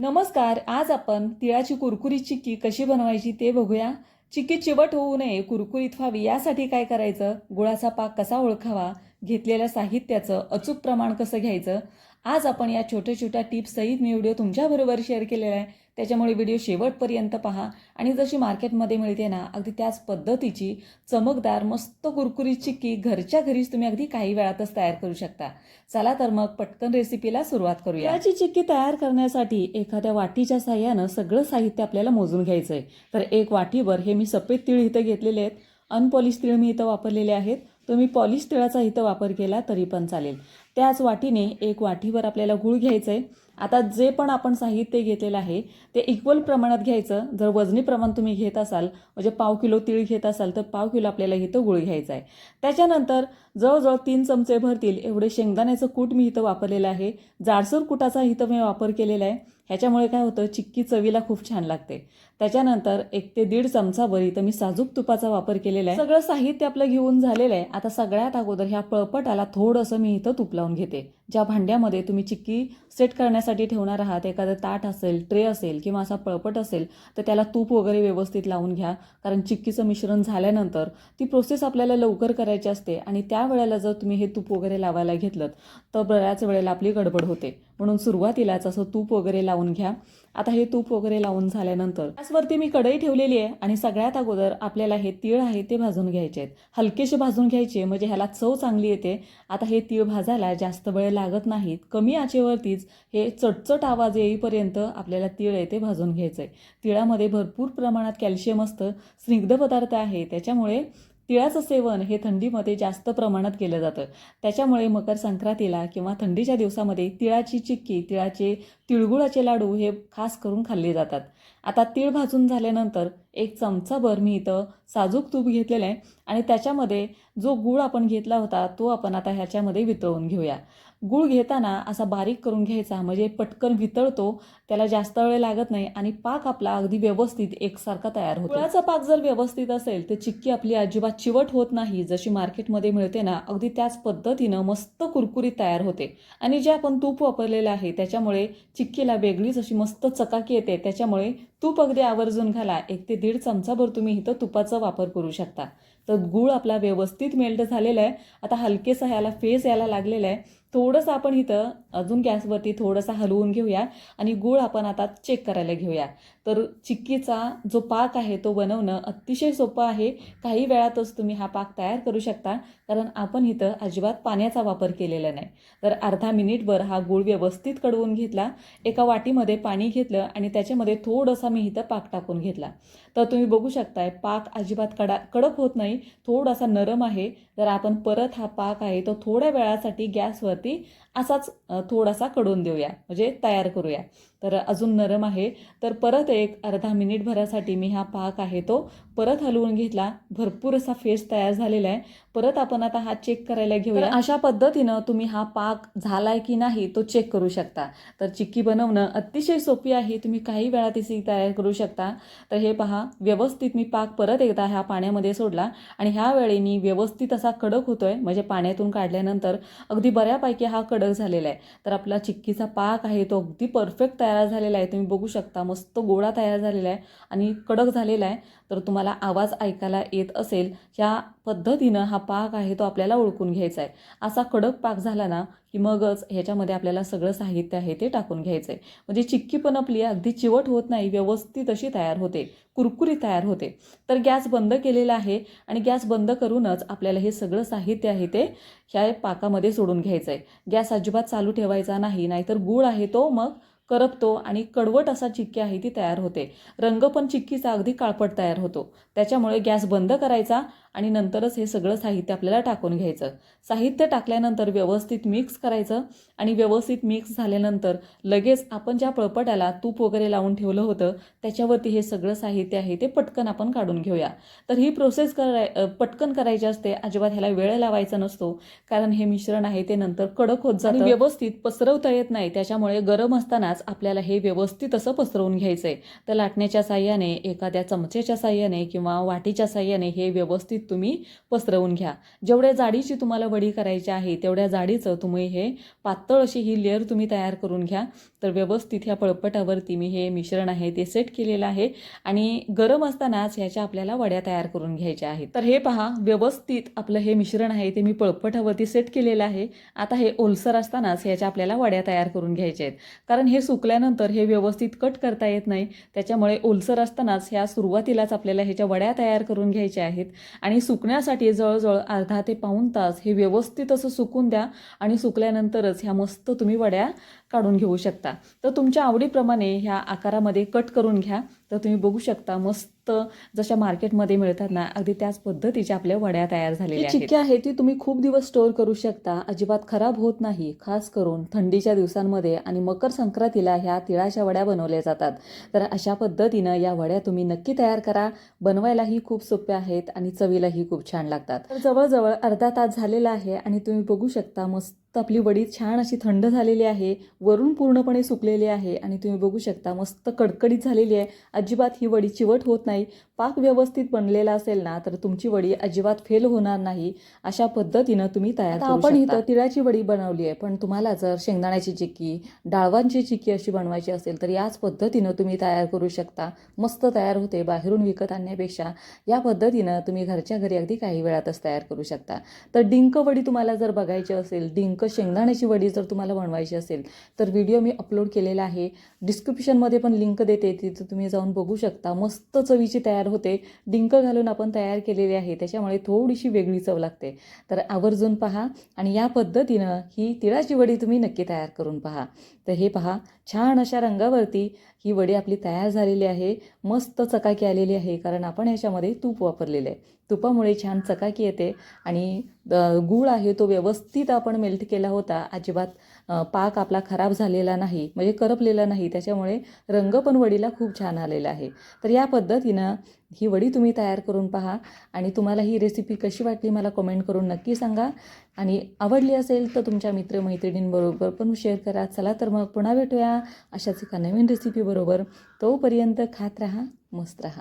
नमस्कार आज आपण तिळाची कुरकुरीत चिक्की कशी बनवायची ते बघूया. चिक्की चिवट होऊ नये कुरकुरीत व्हावी यासाठी काय करायचं? गुळाचा पाक कसा ओळखावा? घेतलेल्या साहित्याचं अचूक प्रमाण कसं घ्यायचं? आज आपण या छोट्या छोट्या टिप्स सहित मी व्हिडिओ तुमच्याबरोबर शेअर केलेला आहे. त्याच्यामुळे व्हिडिओ शेवटपर्यंत पहा. आणि जशी मार्केटमध्ये मिळते ना अगदी त्याच पद्धतीची चमकदार मस्त कुरकुरीत चिक्की घरच्या घरीच तुम्ही अगदी काही वेळातच तयार करू शकता. चला तर मग पटकन रेसिपीला सुरुवात करूया. याची चिक्की तयार करण्यासाठी एखाद्या वाटीच्या साह्यानं सगळं साहित्य आपल्याला मोजून घ्यायचं आहे तर एक वाटीभर हे मी सफेद तीळ इथं घेतलेले आहेत. अनपॉलिश तीळ मी इथं वापरलेले आहेत. तुम्ही पॉलिश तिळाचा इथं वापर केला तरी पण चालेल. त्याच वाटीने एक वाटीवर आपल्याला गूळ घ्यायचं आहे आता जे पण आपण साहित्य घेतलेलं आहे ते इक्वल प्रमाणात घ्यायचं. जर वजनी प्रमाण तुम्ही घेत असाल म्हणजे पाव किलो तीळ घेत असाल तर पाव किलो आपल्याला इथं गुळ घ्यायचा आहे त्याच्यानंतर जवळजवळ तीन चमचे भरतील एवढे शेंगदाण्याचं कूट मी इथं वापरलेलं आहे. जाडसर कुटाचा इथं मी वापर केलेला आहे. ह्याच्यामुळे काय होतं चिक्की चवीला खूप छान लागते. त्याच्यानंतर एक ते दीड चमचाभर इथं मी साजूक तुपाचा वापर केलेला आहे. सगळं साहित्य आपलं घेऊन झालेलं आहे. आता सगळ्यात अगोदर ह्या पळपटाला थोडंसं मी इथं तुप लावून घेते. ज्या भांड्यामध्ये तुम्ही चिक्की सेट करण्यासाठी ठेवणार आहात एखादं ताट असेल ट्रे असेल किंवा असा पळपट असेल तर त्याला तूप वगैरे व्यवस्थित लावून घ्या. कारण चिक्कीचं मिश्रण झाल्यानंतर ती प्रोसेस आपल्याला लवकर करायची असते आणि त्या वेळेला जर तुम्ही हे तूप वगैरे लावायला घेतलं तर बऱ्याच वेळेला आपली गडबड होते. म्हणून सुरुवातीलाच असं तूप वगैरे लावून घ्या. आता हे तूप वगैरे लावून झाल्यानंतर गॅसवरती मी कढई ठेवलेली आहे आणि सगळ्यात अगोदर आपल्याला हे तीळ आहे ते भाजून घ्यायचे आहेत. हलकेसे भाजून घ्यायचे म्हणजे ह्याला चव चांगली येते. आता हे तीळ भाजायला जास्त वेळ लागत नाहीत. कमी आचेवरतीच हे चटचट आवाज येईपर्यंत आपल्याला तीळ आहे ते भाजून घ्यायचं आहे तिळामध्ये भरपूर प्रमाणात कॅल्शियम असतं. स्निग्ध पदार्थ आहे. त्याच्यामुळे तिळाचं सेवन हे थंडीमध्ये जास्त प्रमाणात केलं जातं. त्याच्यामुळे मकर संक्रांतीला किंवा थंडीच्या दिवसामध्ये तिळाची चिक्की तिळाचे तिळगुळाचे लाडू हे खास करून खाल्ले जातात. आता तीळ भाजून झाल्यानंतर एक चमचाभर मी इथं साजूक तूप घेतलेलं आहे. आणि त्याच्यामध्ये जो गूळ आपण घेतला होता तो आपण आता ह्याच्यामध्ये वितळून घेऊया. गूळ घेताना असा बारीक करून घ्यायचा म्हणजे पटकन वितळतो त्याला जास्त वेळ लागत नाही आणि पाक आपला अगदी व्यवस्थित एकसारखा तयार होतो. गुळाचा पाक जर व्यवस्थित असेल तर चिक्की आपली अजिबात चिवट होत नाही. जशी मार्केटमध्ये मिळते ना अगदी त्याच पद्धतीनं मस्त कुरकुरीत तयार होते. आणि जे आपण तूप वापरलेलं आहे त्याच्यामुळे चिक्कीला वेगळीच अशी मस्त चकाकी येते. त्याच्यामुळे तूप अगदी आवर्जून घाला. एक ते दीड चमचाभर तुम्ही इथं तुपाचा वापर करू शकता. तर गूळ आपला व्यवस्थित मेल्ट झालेला आहे. आता हलकेसा ह्याला फेस यायला लागलेला आहे. थोडंसं आपण इथं अजून गॅसवरती थोडंसं हलवून घेऊया आणि गूळ आपण आता चेक करायला घेऊया. तर चिक्कीचा जो पाक आहे तो बनवणं अतिशय सोपं आहे. काही वेळातच तुम्ही हा पाक तयार करू शकता कारण आपण इथं अजिबात पाण्याचा वापर केलेला नाही. तर अर्धा मिनिटभर हा गूळ व्यवस्थित कडवून घेतला एका वाटीमध्ये पाणी घेतलं आणि त्याच्यामध्ये थोडंसा मी इथं पाक टाकून घेतला. तर तुम्ही बघू शकताय पाक अजिबात कडा कडक होत नाही थोडासा नरम आहे. तर आपण परत हा पाक आहे तो थोड्या वेळासाठी गॅसवर गॅसवरती असाच थोडासा कडून देऊया म्हणजे तयार करूया. तर अजून नरम आहे. तर परत एक अर्धा मिनिटभरासाठी मी हा पाक आहे तो परत हलवून घेतला. भरपूर असा फेस तयार झालेला आहे. परत आपण आता हा चेक करायला घेऊया. अशा पद्धतीनं तुम्ही हा पाक झालाय की नाही तो चेक करू शकता. तर चिक्की बनवणं अतिशय सोपी आहे. तुम्ही काही वेळा तिची तयार करू शकता. तर हे पहा व्यवस्थित मी पाक परत एकदा ह्या पाण्यामध्ये सोडला आणि ह्या वेळेनी व्यवस्थित असा कडक होतोय. म्हणजे पाण्यातून काढल्यानंतर अगदी बऱ्यापैकी हा कडक झालेला आहे. तर आपला चिक्कीचा पाक आहे तो अगदी परफेक्ट तयार झालेला आहे. तुम्ही बघू शकता मस्त गोळा तयार झालेला आहे आणि कडक झालेला आहे. तर तुम्हाला आवाज ऐकायला येत असेल ह्या पद्धतीनं हा पाक आहे तो आपल्याला ओळखून घ्यायचा आहे असा कडक पाक झाला ना की मगच ह्याच्यामध्ये आपल्याला सगळं साहित्य आहे ते टाकून घ्यायचं आहे म्हणजे चिक्की पण आपली अगदी चिवट होत नाही व्यवस्थित अशी तयार होते कुरकुरी तयार होते. तर गॅस बंद केलेला आहे आणि गॅस बंद करूनच आपल्याला हे सगळं साहित्य आहे ते ह्या पाकामध्ये सोडून घ्यायचं आहे गॅस अजिबात चालू ठेवायचा नाही नाहीतर गूळ आहे तो मग करपतो आणि कडवट असा चिक्की आहे ती तयार होते. रंग पण चिक्कीचा अगदी काळपट तयार होतो. त्याच्यामुळे गॅस बंद करायचा आणि नंतरच हे सगळं साहित्य आपल्याला टाकून घ्यायचं. साहित्य टाकल्यानंतर व्यवस्थित मिक्स करायचं आणि व्यवस्थित मिक्स झाल्यानंतर लगेच आपण ज्या पळपटाला तूप वगैरे लावून ठेवलं होतं त्याच्यावरती हे सगळं साहित्य आहे ते पटकन आपण काढून घेऊया. तर ही प्रोसेस कराय पटकन करायची असते अजिबात ह्याला वेळ लावायचा नसतो कारण हे मिश्रण आहे ते नंतर कडक होत जातं. व्यवस्थित पसरवता येत नाही त्याच्यामुळे गरम असतानाच आपल्याला हे व्यवस्थित असं पसरवून घ्यायचं आहे तर लाटण्याच्या साह्याने एखाद्या चमचेच्या साह्याने किंवा वाटीच्या साह्याने हे व्यवस्थित तुम्ही पसरवून घ्या. जेवढ्या जाडीची तुम्हाला वडी करायची आहे तेवढ्या जाडीचं तुम्ही हे पातळ अशी ही लेअर तुम्ही तयार करून घ्या. तर व्यवस्थित ह्या पळपटावरती मी हे मिश्रण आहे ते सेट केलेलं आहे आणि गरम असतानाच ह्याच्या आपल्याला वड्या तयार करून घ्यायच्या आहेत. तर हे पहा व्यवस्थित आपलं हे मिश्रण आहे ते मी पळपटावरती सेट केलेलं आहे. आता हे ओलसर असतानाच ह्याच्या आपल्याला वड्या तयार करून घ्यायच्या आहेत. कारण हे सुकल्यानंतर हे व्यवस्थित कट करता येत नाही. त्याच्यामुळे ओलसर असतानाच ह्या सुरुवातीलाच आपल्याला ह्याच्या वड्या तयार करून घ्यायच्या आहेत आणि आणि सुकण्यासाठी जवळजवळ अर्धा ते पाऊण तास हे व्यवस्थित असं सुकून द्या आणि सुकल्यानंतरच ह्या मस्त तुम्ही वड्या काढून घेऊ शकता. तर तुमच्या आवडीप्रमाणे ह्या आकारामध्ये कट करून घ्या. तर तुम्ही बघू शकता मस्त जशा मार्केटमध्ये मिळतात ना अगदी त्याच पद्धतीच्या आपल्या वड्या तयार झालेल्या आहेत. चिक्की आहे ती तुम्ही खूप दिवस स्टोअर करू शकता. अजिबात खराब होत नाही खास करून थंडीच्या दिवसांमध्ये आणि मकर संक्रांतीला ह्या तिळाच्या वड्या बनवल्या जातात. तर अशा पद्धतीनं या वड्या तुम्ही नक्की तयार करा. बनवायलाही खूप सोप्या आहेत आणि चवीलाही खूप छान लागतात. तर जवळजवळ अर्धा तास झालेला आहे आणि तुम्ही बघू शकता मस्त आपली वडी छान अशी थंड झालेली आहे वरून पूर्णपणे सुकलेली आहे आणि तुम्ही बघू शकता मस्त कडकडीत झालेली आहे. अजिबात ही वडी चिवट होत नाही. पाक व्यवस्थित बनलेला असेल ना तर तुमची वडी अजिबात फेल होणार नाही. अशा पद्धतीनं तुम्ही तयार आपण इथं तिळाची वडी बनवली आहे पण तुम्हाला जर शेंगदाण्याची चिक्की डाळवांची चिक्की अशी बनवायची असेल तर याच पद्धतीनं तुम्ही तयार करू शकता. मस्त तयार होते बाहेरून विकत आणण्यापेक्षा. या पद्धतीनं तुम्ही घरच्या घरी अगदी काही वेळातच तयार करू शकता. तर डिंक वडी तुम्हाला जर बघायची असेल डिंक शेंगदाण्याची वडी जर तुम्हाला बनवायची असेल तर व्हिडिओ मी अपलोड केलेला आहे. डिस्क्रिप्शनमध्ये पण लिंक देते तिथं तुम्ही जाऊन बघू शकता. मस्त चवीची तयार होते. डिंक घालून आपण तयार केलेली आहे त्याच्यामुळे थोडीशी वेगळी चव लागते. तर आवर्जून पहा आणि या पद्धतीनं ही तिळाची वडी तुम्ही नक्की तयार करून पहा. तर हे पहा छान अशा रंगावरती ही वडी आपली तयार झालेली आहे. मस्त चकाकी आलेली आहे कारण आपण ह्याच्यामध्ये तूप वापरलेलं आहे. तुपामुळे छान चकाकी येते आणि गूळ आहे तो व्यवस्थित आपण मेल्ट केला होता अजिबात पाक आपला खराब झालेला नाही म्हणजे करपलेला नाही त्याच्यामुळे रंग पण वडीला खूप छान आलेला आहे. तर या पद्धतीनं ही वडी तुम्ही तयार करून पहा आणि तुम्हाला ही रेसिपी कशी वाटली मला कमेंट करून नक्की सांगा. आणि आवडली असेल तर तुमच्या मित्रमैत्रिणींबरोबर पण शेअर करा. चला तर मग पुन्हा भेटूया अशाच एका नवीन रेसिपीबरोबर तोपर्यंत खात राहा मस्त राहा.